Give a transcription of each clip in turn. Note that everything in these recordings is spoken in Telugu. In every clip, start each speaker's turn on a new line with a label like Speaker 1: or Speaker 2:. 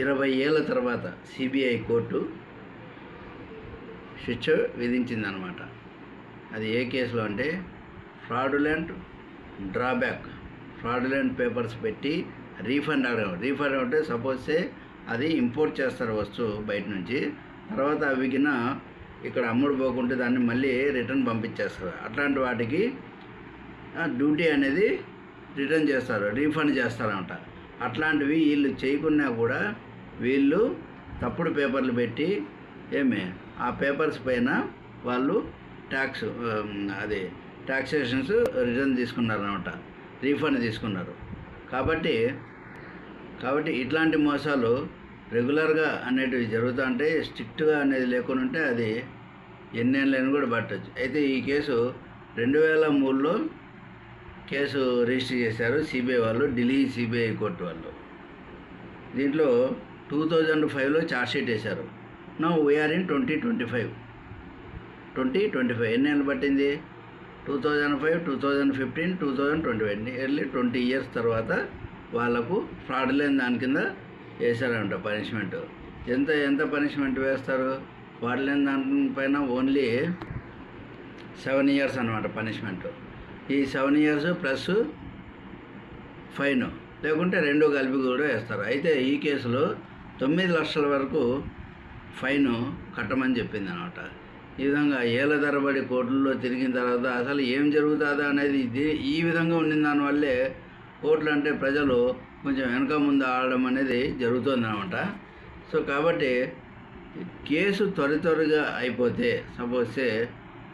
Speaker 1: ఇరవై ఏళ్ళ తర్వాత సిబిఐ కోర్టు శిక్ష విధించిందనమాట అది ఏ కేసులో అంటే ఫ్రాడులెంట్ డ్రాబ్యాక్. ఫ్రాడులెంట్ పేపర్స్ పెట్టి రీఫండ్ అడగడం రీఫండ్ అంటే సపోజ్ అది ఇంపోర్ట్ చేస్తారు వస్తువు బయట నుంచి. తర్వాత అవిగిన ఇక్కడ అమ్ముడు పోకుంటే దాన్ని మళ్ళీ రిటర్న్ పంపించేస్తారు. అట్లాంటి వాటికి డ్యూటీ అనేది రిటర్న్ చేస్తారు రీఫండ్ చేస్తారంట అట్లాంటివి వీళ్ళు చేయకున్నా కూడా వీళ్ళు తప్పుడు పేపర్లు పెట్టి ఏమి ఆ పేపర్స్ పైన వాళ్ళు ట్యాక్స్ అది ట్యాక్సేషన్స్ రిటర్న్ తీసుకున్నారు అనమాట రీఫండ్ తీసుకున్నారు. కాబట్టి కాబట్టి ఇట్లాంటి మోసాలు రెగ్యులర్గా అనేటివి జరుగుతూ ఉంటే స్ట్రిక్ట్గా అనేది లేకుండా ఉంటే అది ఎన్నేళ్ళని కూడా పట్టచ్చు. అయితే ఈ కేసు రెండు వేల మూడులో కేసు రిజిస్టర్ చేశారు సిబిఐ వాళ్ళు ఢిల్లీ సిబిఐ కోర్టు వాళ్ళు. దీంట్లో టూ థౌజండ్ ఫైవ్లో ఛార్జ్షీట్ వేశారు. No we're in twenty twenty five. Twenty twenty five ఎన్ని నెలలు పట్టింది? Two thousand five two thousand fifteen two thousand twenty five nearly twenty years తర్వాత వాళ్ళకు ఫ్రాడ్ లేని దాని కింద వేశారంట పనిష్మెంట్. ఎంత ఎంత పనిష్మెంట్ వేస్తారు? ఫ్రాడ్ లేని దానిపైన ఓన్లీ సెవెన్ ఇయర్స్ అనమాట పనిష్మెంట్. ఈ సెవెన్ ఇయర్స్ ప్లస్ ఫైన్. లేకుంటే రెండు కలిపి కూడా వేస్తారు. అయితే ఈ కేసులో తొమ్మిది లక్షల వరకు ఫైన్ కట్టమని చెప్పింది అనమాట ఈ విధంగా ఏళ్ళ తరబడి కోర్టుల్లో తిరిగిన తర్వాత అసలు ఏం జరుగుతుందా అనేది ఈ విధంగా ఉండిన దానివల్లే కోర్టులు అంటే ప్రజలు కొంచెం వెనక ముందు ఆడడం అనేది జరుగుతుంది అనమాట సో కాబట్టి కేసు త్వర త్వరగా అయిపోతే సపోజ్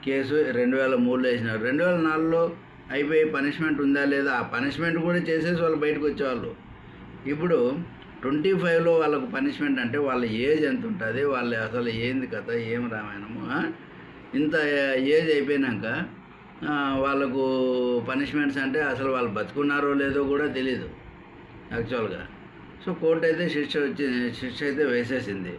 Speaker 1: కేసు రెండు వేల మూడులో వేసినారు. రెండు వేల నాలుగులో అయిపోయి పనిష్మెంట్ ఉందా లేదా? ఆ పనిష్మెంట్ కూడా చేసేసి వాళ్ళు బయటకు వచ్చేవాళ్ళు. ఇప్పుడు ట్వంటీ ఫైవ్లో వాళ్ళకు పనిష్మెంట్ అంటే వాళ్ళ ఏజ్ ఎంత ఉంటుంది వాళ్ళ అసలు ఏంది కథ ఏం రామాయణము ఇంత ఏజ్ అయిపోయినాక వాళ్ళకు పనిష్మెంట్స్ అంటే అసలు వాళ్ళు బతుకున్నారో లేదో కూడా తెలియదు యాక్చువల్గా. సో కోర్టు అయితే శిక్ష వచ్చి శిక్ష అయితే వేసేసింది.